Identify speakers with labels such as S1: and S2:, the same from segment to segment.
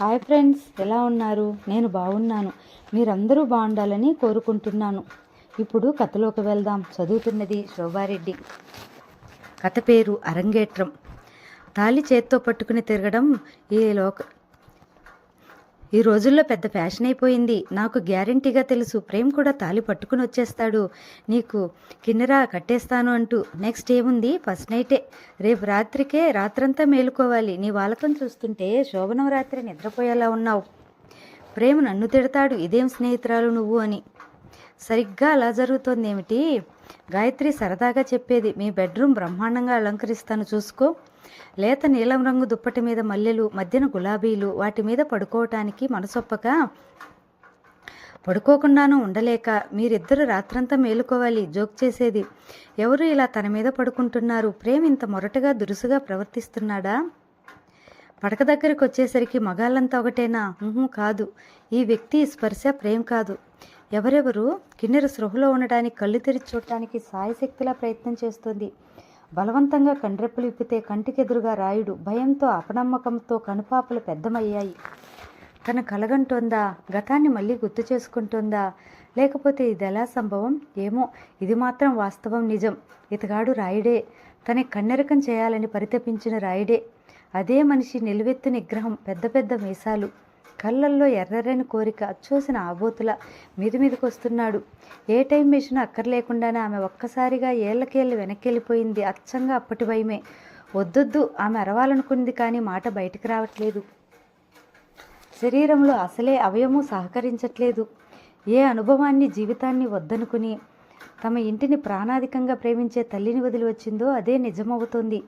S1: Hi friends ఎలా ఉన్నారు? నేను బాగున్నాను. మీరందరూ బాగుండాలని కోరుకుంటున్నాను. ఇప్పుడు కథలోకి వెళ్దాం. చదువుతున్నది శోభారెడ్డి. కథ పేరు అరంగేట్రం. తాళి చేత్తో పట్టుకుని తిరగడం ఈ లోక ఈ రోజుల్లో పెద్ద ఫ్యాషన్ అయిపోయింది. నాకు గ్యారంటీగా తెలుసు. ప్రేమ్ కూడా తాళి పట్టుకుని వచ్చేస్తాడు. నీకు కిన్నెరా కట్టేస్తాను అంటూ. నెక్స్ట్ ఏముంది? ఫస్ట్ నైటే. రేపు రాత్రికే రాత్రంతా మేలుకోవాలి. నీ వాలకం చూస్తుంటే శోభనం రాత్రి నిద్రపోయేలా ఉన్నావు. ప్రేమ నన్ను తిడతాడు. ఇదేం స్నేహితురాలు నువ్వు అని. సరిగ్గా అలా జరుగుతోంది ఏమిటి గాయత్రి సరదాగా చెప్పేది మీ బెడ్రూమ్ బ్రహ్మాండంగా అలంకరిస్తాను చూసుకో. లేత నీలం రంగు దుప్పటి మీద మల్లెలు మధ్యన గులాబీలు వాటి మీద పడుకోవటానికి మనసొప్పక. పడుకోకుండాను ఉండలేక మీరిద్దరు రాత్రంతా మేలుకోవాలి జోక్ చేసేది. ఎవరు ఇలా తన మీద పడుకుంటున్నారు? ప్రేమ్ ఇంత మొరటుగా దురుసుగా ప్రవర్తిస్తున్నాడా? పడక దగ్గరికి వచ్చేసరికి మగాళ్ళంతా ఒకటేనా? కాదు. ఈ వ్యక్తి స్పర్శ ప్రేమ్ కాదు. ఎవరెవరు కిన్నెర సృహలో ఉండడానికి కళ్ళు తెరిచి చూడటానికి సాయశక్తిలా ప్రయత్నం చేస్తుంది. బలవంతంగా కండ్రెప్పలు ఇప్పితే కంటికెదురుగా రాయుడు భయంతో అపనమ్మకంతో కనుపాపలు పెద్దమయ్యాయి. తన కలగంటోందా? గతాన్ని మళ్ళీ గుర్తు చేసుకుంటుందా? లేకపోతే ఇది ఎలా సంభవం? ఏమో ఇది మాత్రం వాస్తవం నిజం. ఇతగాడు రాయుడే. తన కన్నెరకం చేయాలని పరితపించిన రాయుడే. అదే మనిషి నిలువెత్తు నిగ్రహం పెద్ద పెద్ద మీసాలు. కళ్ళల్లో ఎర్రరని కోరిక అచ్చోసిన ఆబోతుల మీద మీదకి వస్తున్నాడు. ఏ టైం మిషన్ అక్కర్లేకుండానే ఆమె ఒక్కసారిగా ఏళ్ళకేళ్ళు వెనక్కెళ్ళిపోయింది. అచ్చంగా అప్పటి భయమే. వద్దొద్దు ఆమె అరవాలనుకుంది కానీ మాట బయటకు రావట్లేదు. శరీరంలో అసలే అవయము సహకరించట్లేదు. ఏ అనుభవాన్ని జీవితాన్ని వద్దనుకుని తమ ఇంటిని ప్రాణాధికంగా ప్రేమించే తల్లిని వదిలి వచ్చిందో అదే నిజమవుతోంది.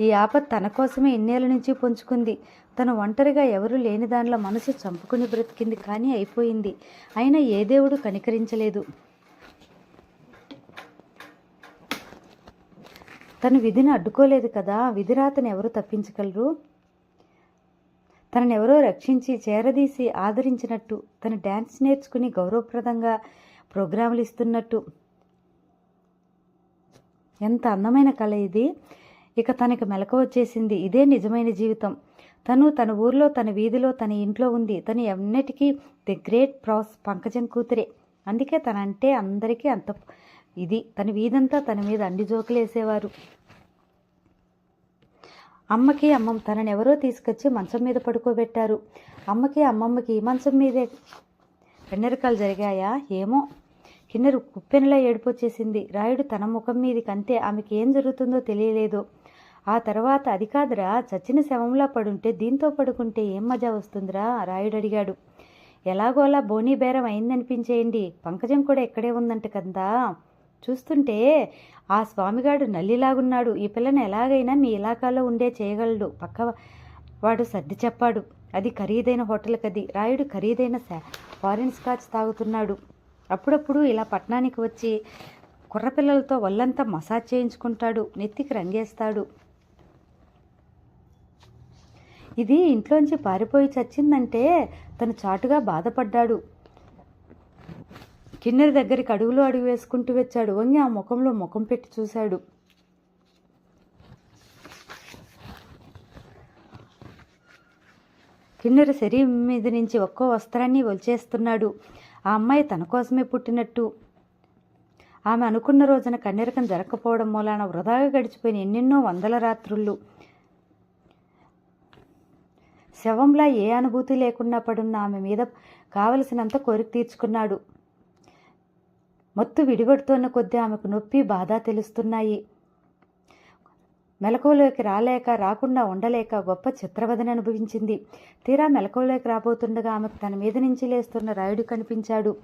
S1: ఈ ఆపత్ తన కోసమే ఇన్నేళ్ళ నుంచి పుంజుకుంది. తను ఒంటరిగా ఎవరూ లేని దానిలో మనసు చంపుకుని బ్రతికింది కానీ అయిపోయింది. అయినా ఏ దేవుడు కనికరించలేదు. తను విధిని అడ్డుకోలేదు కదా. విధిరాతను ఎవరు తప్పించగలరు? తనను ఎవరో రక్షించి చేరదీసి ఆదరించినట్టు తను డ్యాన్స్ నేర్చుకుని గౌరవప్రదంగా ప్రోగ్రాములు ఇస్తున్నట్టు. ఎంత అందమైన కళ ఇది. ఇక తనకి మెలక వచ్చేసింది. ఇదే నిజమైన జీవితం. తను తన ఊర్లో తన వీధిలో తన ఇంట్లో ఉంది. తను ఎన్నటికీ ది గ్రేట్ ప్రాస్ పంకజం కూతురే. అందుకే తనంటే అందరికీ అంత ఇది. తన వీధంతా తన మీద అండి జోకులేసేవారు అమ్మకి అమ్మమ్మ తనని ఎవరో తీసుకొచ్చి మంచం మీద పడుకోబెట్టారు. అమ్మకి అమ్మమ్మకి మంచం మీదే పెన్నెరకాలు జరిగాయా? ఏమో. కిన్నెరు కుప్పెనలా ఏడుపొచ్చేసింది. రాయుడు తన ముఖం మీదకి అంతే. ఆమెకి ఏం జరుగుతుందో తెలియలేదు. ఆ తర్వాత అది కాదురా చచ్చిన శవంలా పడుంటే దీంతో పడుకుంటే ఏం మజా వస్తుందిరా? రాయుడు అడిగాడు. ఎలాగోలా బోనీ బేరం అయిందనిపించేయండి. పంకజం కూడా ఇక్కడే ఉందంట కదా. చూస్తుంటే ఆ స్వామిగాడు నల్లిలాగున్నాడు. ఈ పిల్లని ఎలాగైనా మీ ఇలాకాలో ఉండే చేయగలడు. పక్క వాడు సర్ది చెప్పాడు. అది ఖరీదైన హోటల్ కది. రాయుడు ఖరీదైన ఫారిన్ స్కాచ్ తాగుతున్నాడు. అప్పుడప్పుడు ఇలా పట్టణానికి వచ్చి కుర్రపిల్లలతో ఒళ్ళంతా మసాజ్ చేయించుకుంటాడు. నెత్తికి రంగేస్తాడు. ఇది ఇంట్లోంచి పారిపోయి చచ్చిందంటే తను చాటుగా బాధపడ్డాడు. కిన్నెర దగ్గరికి అడుగులో అడుగు వేసుకుంటూ వచ్చాడు. వంగి ఆ ముఖంలో ముఖం పెట్టి చూశాడు. కిన్నెర శరీరం మీద నుంచి ఒక్కో వస్త్రాన్ని ఒలిచేస్తున్నాడు. ఆ అమ్మాయి తన కోసమే పుట్టినట్టు. ఆమె అనుకున్న రోజున కన్నెరకం జరగకపోవడం మూలాన వృధాగా గడిచిపోయిన ఎన్నెన్నో వందల రాత్రుళ్ళు శవంలా ఏ అనుభూతి లేకుండా పడున్న ఆమె మీద కావలసినంత కోరిక తీర్చుకున్నాడు. మత్తు విడిపడుతున్న కొద్దీ ఆమెకు నొప్పి బాధ తెలుస్తున్నాయి. మెలకువలోకి రాలేక రాకుండా ఉండలేక గొప్ప చిత్రవదని అనుభవించింది. తీరా మెలకువలోకి రాబోతుండగా ఆమెకు తన మీద నుంచి లేస్తున్న రాయుడు కనిపించాడు.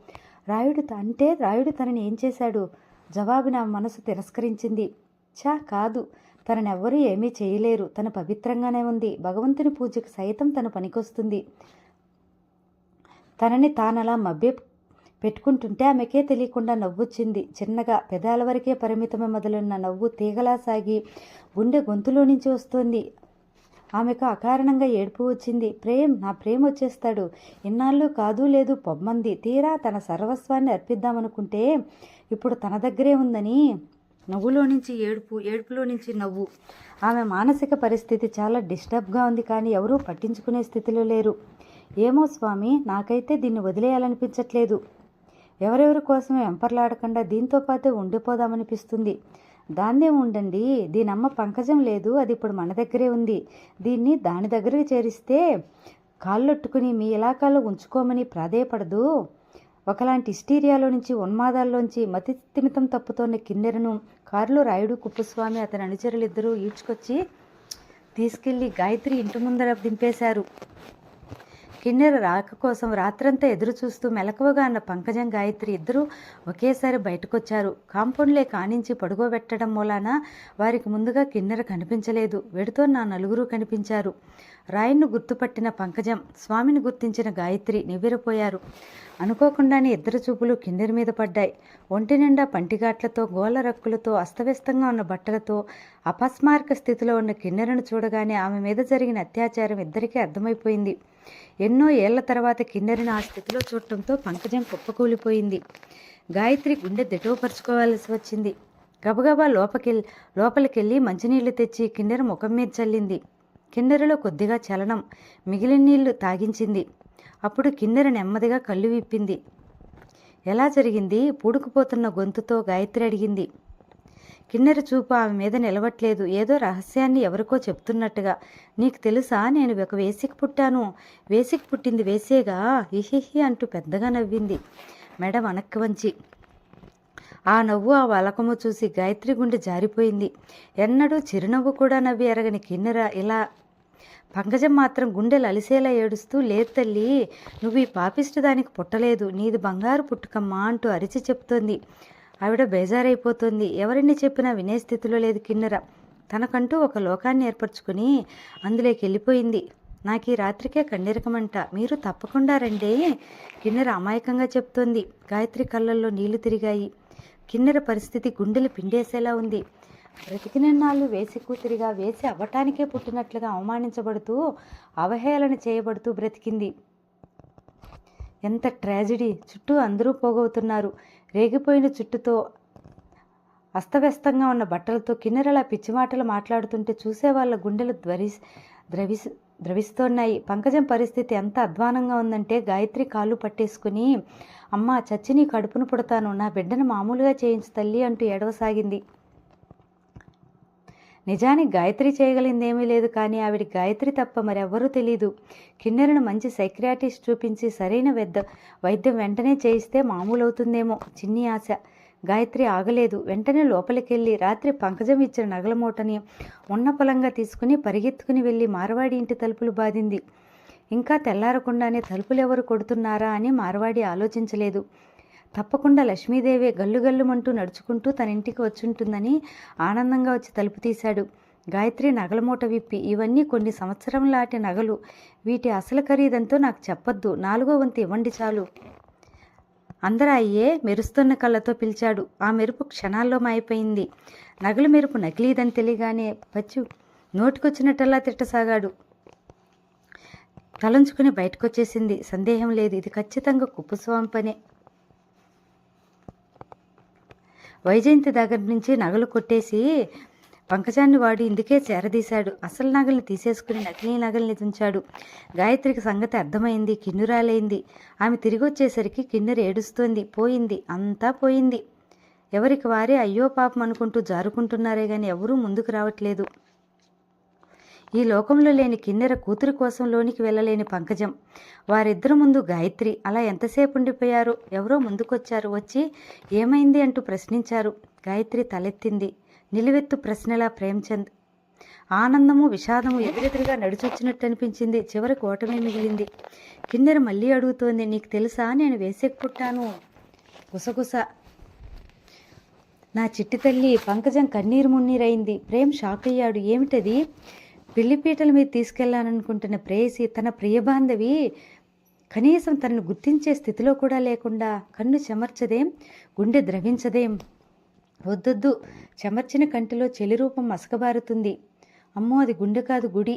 S1: రాయుడు అంటే రాయుడు తనని ఏం చేశాడు? జవాబు నా మనసు తిరస్కరించింది. చా కాదు. తననెవ్వరూ ఏమీ చేయలేరు. తన పవిత్రంగానే ఉంది. భగవంతుని పూజకు సైతం తన పనికొస్తుంది. తనని తానలా మభ్య పెట్టుకుంటుంటే ఆమెకే తెలియకుండా నవ్వొచ్చింది. చిన్నగా పెదాల వరకే పరిమితమే మొదలున్న నవ్వు తీగలా సాగి గుండె గొంతులో నుంచి వస్తోంది. ఆమెకు అకారణంగా ఏడుపు వచ్చింది. ప్రేమ్ నా ప్రేమ వచ్చేస్తాడు. ఇన్నాళ్ళు కాదు లేదు పొమ్మంది. తీరా తన సర్వస్వాన్ని అర్పిద్దామనుకుంటే ఇప్పుడు తన దగ్గరే ఉందని నవ్వులో నుంచి ఏడుపు ఏడుపులో నుంచి నవ్వు. ఆమె మానసిక పరిస్థితి చాలా డిస్టర్బ్గా ఉంది కానీ ఎవరూ పట్టించుకునే స్థితిలో లేరు. ఏమో స్వామి నాకైతే దీన్ని వదిలేయాలనిపించట్లేదు. ఎవరెవరి కోసమే వెంపర్లాడకుండా దీంతో పాటే ఉండిపోదామనిపిస్తుంది. దాన్నే ఉండండి దీని అమ్మ పంకజం లేదు అది ఇప్పుడు మన దగ్గరే ఉంది. దీన్ని దాని దగ్గరకు చేరిస్తే కాళ్ళొట్టుకుని మీ ఇలాకాలో ఉంచుకోమని ప్రాధేయపడదు. ఒకలాంటి ఇస్టీరియాలో నుంచి ఉన్మాదాల్లోంచి మతి స్థిమితం తప్పుతోన్న కిన్నెరను కారులో రాయుడు కుప్పస్వామి అతని అనుచరులిద్దరూ ఈడ్చుకొచ్చి తీసుకెళ్ళి గాయత్రి ఇంటి ముందర దింపేశారు. కిన్నెర రాక కోసం రాత్రంతా ఎదురు చూస్తూ మెలకువగా అన్న పంకజం గాయత్రి ఇద్దరూ ఒకేసారి బయటకొచ్చారు. కాంపౌండ్లే కానించి పడుకోబెట్టడం మూలాన వారికి ముందుగా కిన్నెర కనిపించలేదు. వెడుతో నా నలుగురు కనిపించారు. రాయన్ను గుర్తుపట్టిన పంకజం స్వామిని గుర్తించిన గాయత్రి నివ్వెరపోయారు. అనుకోకుండానే ఇద్దరు చూపులు కిన్నెర మీద పడ్డాయి. ఒంటి నిండా పంటిగాట్లతో గోల రక్కులతో అస్తవ్యస్తంగా ఉన్న బట్టలతో అపస్మారక స్థితిలో ఉన్న కిన్నెరను చూడగానే ఆమె మీద జరిగిన అత్యాచారం ఇద్దరికీ అర్థమైపోయింది. ఎన్నో ఏళ్ళ తర్వాత కిన్నెరని ఆ స్థితిలో చూడటంతో పంకజం కుప్పకూలిపోయింది. గాయత్రి గుండె దిటవపరుచుకోవాల్సి వచ్చింది. గబగబా లోపకెళ్ళి లోపలికెళ్ళి మంచినీళ్ళు తెచ్చి కిన్నెర ముఖం మీద చల్లింది. కిన్నెరలో కొద్దిగా చలనం మిగిలిన నీళ్ళు తాగించింది. అప్పుడు కిన్నెర నెమ్మదిగా కళ్ళు విప్పింది. ఎలా జరిగింది? పూడుకుపోతున్న గొంతుతో గాయత్రి అడిగింది. కిన్నెర చూపు ఆమె మీద నిలవట్లేదు ఏదో రహస్యాన్ని ఎవరికో చెప్తున్నట్టుగా. నీకు తెలుసా? నేను ఒక వేసికి పుట్టాను. వేసికి పుట్టింది వేసేగా హిహిహి అంటూ పెద్దగా నవ్వింది మెడ వనక్కి వంచి. ఆ నవ్వు ఆ వలకము చూసి గాయత్రి గుండె జారిపోయింది. ఎన్నడూ చిరునవ్వు కూడా నవ్వి ఎరగని కిన్నెర ఇలా పంకజం మాత్రం గుండెలు అలిసేలా ఏడుస్తూ లేదు తల్లి నువ్వు ఈ పాపిష్టి దానికి పుట్టలేదు. నీది బంగారు పుట్టుకమ్మా అంటూ అరిచి చెప్తోంది. ఆవిడ బేజారైపోతుంది. ఎవరిని చెప్పినా వినే స్థితిలో లేదు కిన్నెర. తనకంటూ ఒక లోకాన్ని ఏర్పరచుకుని అందులోకి వెళ్ళిపోయింది. నాకు ఈ రాత్రికే కన్నెరకమంట. మీరు తప్పకుండా రండి కిన్నెర అమాయకంగా చెప్తోంది. గాయత్రి కళ్ళల్లో నీళ్ళు తిరిగాయి. కిన్నెర పరిస్థితి గుండెలు పిండేసేలా ఉంది. బ్రతికిన నాళ్ళు వేసి కూతురిగా వేసి అవ్వటానికే పుట్టినట్లుగా అవమానించబడుతూ అవహేళన చేయబడుతూ బ్రతికింది. ఎంత ట్రాజిడీ! చుట్టూ అందరూ పోగవుతున్నారు. రేగిపోయిన చుట్టుతో అస్తవ్యస్తంగా ఉన్న బట్టలతో కిన్నెరలా పిచ్చిమాటలు మాట్లాడుతుంటే చూసే వాళ్ళ గుండెలు ద్వరి ద్రవిస్ ద్రవిస్తున్నాయి. పంకజం పరిస్థితి ఎంత అధ్వానంగా ఉందంటే గాయత్రి కాళ్ళు పట్టేసుకుని అమ్మ చచ్చి నీ కడుపును పుడతాను. నా బిడ్డను మామూలుగా చేయించు తల్లి అంటూ ఏడవసాగింది. నిజానికి గాయత్రి చేయగలిందేమీ లేదు కానీ ఆవిడ గాయత్రి తప్ప మరెవ్వరూ తెలియదు కిన్నెరను మంచి సైక్రియాటిస్ట్ చూపించి సరైన వెద్ద వైద్యం వెంటనే చేయిస్తే మామూలు అవుతుందేమో చిన్ని ఆశ. గాయత్రి ఆగలేదు. వెంటనే లోపలికెళ్ళి రాత్రి పంకజం ఇచ్చిన నగల మూటని ఉన్న పొలంగా తీసుకుని పరిగెత్తుకుని వెళ్ళి మారవాడి ఇంటి తలుపులు బాధింది. ఇంకా తెల్లారకుండానే తలుపులు ఎవరు కొడుతున్నారా అని మారవాడి ఆలోచించలేదు. తప్పకుండా లక్ష్మీదేవి గల్లుగల్లుమంటూ నడుచుకుంటూ తన ఇంటికి వచ్చుంటుందని ఆనందంగా వచ్చి తలుపు తీశాడు. గాయత్రి నగల మూట విప్పి ఇవన్నీ కొన్ని సంవత్సరం లాంటి నగలు. వీటి అసలు ఖరీదంతో నాకు చెప్పొద్దు. నాలుగో వంతు ఇవ్వండి చాలు అందరూ అయ్యే మెరుస్తున్న కళ్ళతో పిలిచాడు. ఆ మెరుపు క్షణాల్లో మాయిపోయింది. నగలు మెరుపు నకిలీదని తెలియగానే పచ్చు నోటికొచ్చినట్టల్లా తిట్టసాగాడు. తలంచుకుని బయటకొచ్చేసింది. సందేహం లేదు. ఇది ఖచ్చితంగా కుప్పస్వామి పనే. వైజయంతి దగ్గర నుంచి నగలు కొట్టేసి పంకజాన్ని వాడు ఇందుకే చేరదీశాడు. అసలు నగల్ని తీసేసుకుని నకిలీ నగల్ని తుంచాడు గాయత్రికి సంగతి అర్థమైంది కిన్నురాలైంది. ఆమె తిరిగి వచ్చేసరికి కిన్నెర ఏడుస్తోంది పోయింది అంతా పోయింది. ఎవరికి వారే అయ్యో పాపం అనుకుంటూ జారుకుంటున్నారే కానీ ఎవరూ ముందుకు రావట్లేదు. ఈ లోకంలో లేని కిన్నెర కూతురు కోసం లోనికి వెళ్ళలేని పంకజం. వారిద్దరు ముందు గాయత్రి. అలా ఎంతసేపు ఉండిపోయారు? ఎవరో ముందుకొచ్చారు. వచ్చి ఏమైంది అంటూ ప్రశ్నించారు. గాయత్రి తలెత్తింది. నిలువెత్తు ప్రశ్నలా ప్రేమ్చంద్. ఆనందము విషాదము ఎదురెదురుగా నడిచొచ్చినట్టు అనిపించింది చివరికి ఓటమే మిగిలింది. కిన్నెర మళ్ళీ అడుగుతోంది. నీకు తెలుసా? నేను వేసేకి పుట్టాను. గుసగుస. నా చిట్టి తల్లి పంకజం కన్నీరు మున్నీరైంది. ప్రేమ్ షాక్ అయ్యాడు ఏమిటది? పెళ్ళిపీటల మీద తీసుకెళ్ళాలనుకుంటున్న ప్రేయసి తన ప్రియబాంధవి కనీసం తనను గుర్తించే స్థితిలో కూడా లేకుండా కన్ను చెమర్చదేం గుండె ద్రవించదేం. వద్దొద్దు చెమర్చిన కంటిలో చెలి రూపం మసకబారుతుంది అమ్మో అది గుండె కాదు గుడి.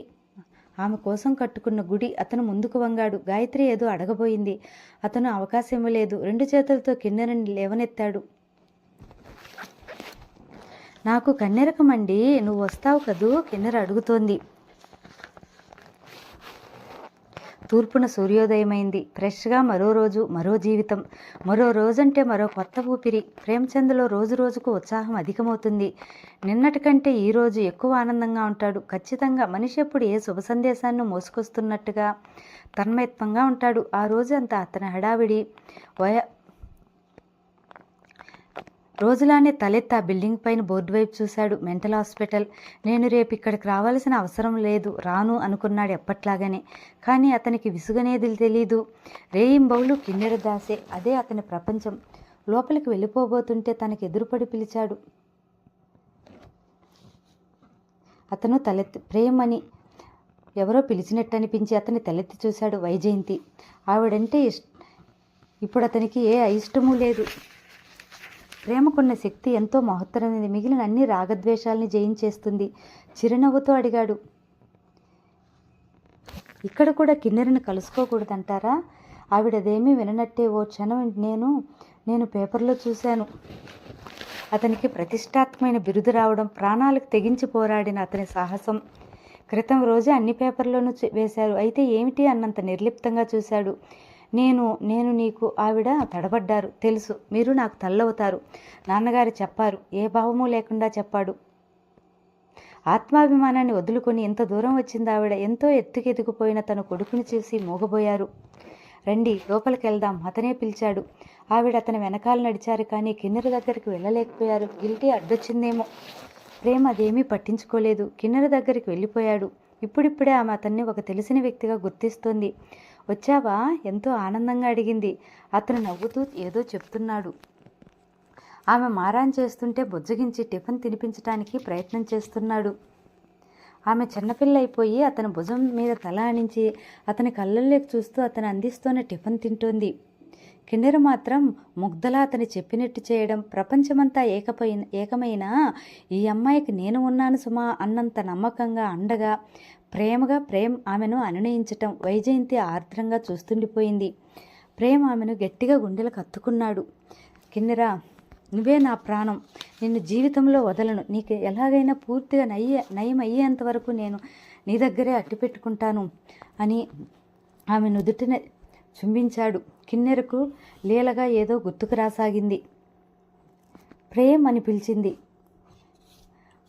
S1: ఆమె కోసం కట్టుకున్న గుడి అతను ముందుకు వంగాడు. గాయత్రి ఏదో అడగబోయింది. అతను అవకాశం ఇవ్వలేదు. రెండు చేతులతో కిన్నెరని లేవనెత్తాడు. నాకు కన్నెరకమండి నువ్వు వస్తావు కదూ? కిన్నెర అడుగుతోంది. తూర్పున సూర్యోదయమైంది. ఫ్రెష్గా మరో రోజు మరో జీవితం. మరో రోజంటే మరో కొత్త ఊపిరి. ప్రేమచంద్లో రోజు రోజుకు ఉత్సాహం అధికమవుతుంది. నిన్నటి కంటే ఈ రోజు ఎక్కువ ఆనందంగా ఉంటాడు. ఖచ్చితంగా మనిషి ఎప్పుడు ఏ శుభ సందేశాన్ని మోసుకొస్తున్నట్టుగా తన్మయత్వంగా ఉంటాడు. ఆ రోజు అంతా అతని హడావిడి. వయ రోజులానే తలెత్తి ఆ బిల్డింగ్ పైన బోర్డు వైపు చూశాడు మెంటల్ హాస్పిటల్. నేను రేపు ఇక్కడికి రావాల్సిన అవసరం లేదు రాను అనుకున్నాడు ఎప్పట్లాగానే. కానీ అతనికి విసుగనేది తెలీదు. రేయింబౌలు కిన్నెర దాసే అదే అతని ప్రపంచం. లోపలికి వెళ్ళిపోబోతుంటే తనకు ఎదురుపడి పిలిచాడు. అతను తలెత్తి ప్రేమని ఎవరో పిలిచినట్టు అనిపించి అతని తలెత్తి చూశాడు వైజయంతి. ఆవిడంటే ఇష్ ఇప్పుడు అతనికి ఏ అయిష్టమూ లేదు. ప్రేమకున్న శక్తి ఎంతో మహత్తరమైనది మిగిలిన అన్ని రాగద్వేషాలని జయించేస్తుంది. చిరునవ్వుతో అడిగాడు. ఇక్కడ కూడా కిన్నెరను కలుసుకోకూడదంటారా? ఆవిడదేమీ విననట్టే ఓ క్షణం నేను నేను పేపర్లో చూశాను. అతనికి ప్రతిష్టాత్మైన బిరుదు రావడం ప్రాణాలకు తెగించి పోరాడిన అతని సాహసం. క్రితం రోజే అన్ని పేపర్లోనూ చే- వేశారు. అయితే ఏమిటి అన్నంత నిర్లిప్తంగా చూశాడు. నేను నేను నీకు ఆవిడ తడబడ్డారు. తెలుసు. మీరు నాకు తల్లవుతారు. నాన్నగారు చెప్పారు. ఏ భావము లేకుండా చెప్పాడు. ఆత్మాభిమానాన్ని వదులుకొని ఎంత దూరం వచ్చింది ఆవిడ. ఎంతో ఎత్తుకెదిగిపోయిన తన కొడుకుని చూసి మోగబోయారు. రండి లోపలికి వెళ్దాం అతనే పిలిచాడు. ఆవిడ అతని వెనకాల నడిచారు కానీ కిన్నెర దగ్గరికి వెళ్ళలేకపోయారు. గిల్టీ అడ్డొచ్చిందేమో. ప్రేమ అదేమీ పట్టించుకోలేదు. కిన్నెర దగ్గరికి వెళ్ళిపోయాడు. ఇప్పుడిప్పుడే ఆమె అతన్ని ఒక తెలిసిన వ్యక్తిగా గుర్తిస్తోంది. వచ్చావా? ఎంతో ఆనందంగా అడిగింది. అతను నవ్వుతూ ఏదో చెప్తున్నాడు. ఆమె మారాన్ చేస్తుంటే బుజ్జగించి టిఫిన్ తినిపించడానికి ప్రయత్నం చేస్తున్నాడు. ఆమె చిన్నపిల్ల అయిపోయి అతని భుజం మీద తల ఆనించి అతని కళ్ళల్లోకి చూస్తూ అతను అందిస్తూనే టిఫిన్ తింటోంది. కిన్నెర మాత్రం ముగ్ధలా అతని చెప్పినట్టు చేయడం ప్రపంచమంతా ఏకపోయిన ఏకమైన ఈ అమ్మాయికి నేను ఉన్నాను సుమా అన్నంత నమ్మకంగా అండగా ప్రేమగా ప్రేమ్ ఆమెను అనునయించటం వైజయంతి ఆర్ద్రంగా చూస్తుండిపోయింది. ప్రేమ్ ఆమెను గట్టిగా గుండెలకు కత్తుకున్నాడు కిన్నెరా నువ్వే నా ప్రాణం. నిన్ను జీవితంలో వదలను. నీకు ఎలాగైనా పూర్తిగా నయ్య నయం అయ్యేంత వరకు నేను నీ దగ్గరే అట్టిపెట్టుకుంటాను అని ఆమె నుదుటిన చుంబించాడు. కిన్నెరకు లీలగా ఏదో గుర్తుకు రాసాగింది. ప్రేమ్ అని పిలిచింది.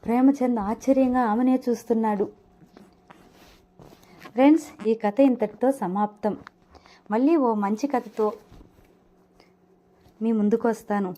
S1: ప్రేమచంద్ ఆశ్చర్యంగా ఆమెనే చూస్తున్నాడు. ఫ్రెండ్స్ ఈ కథ ఇంతటితో సమాప్తం. మళ్ళీ ఓ మంచి కథతో మీ ముందుకు వస్తాను.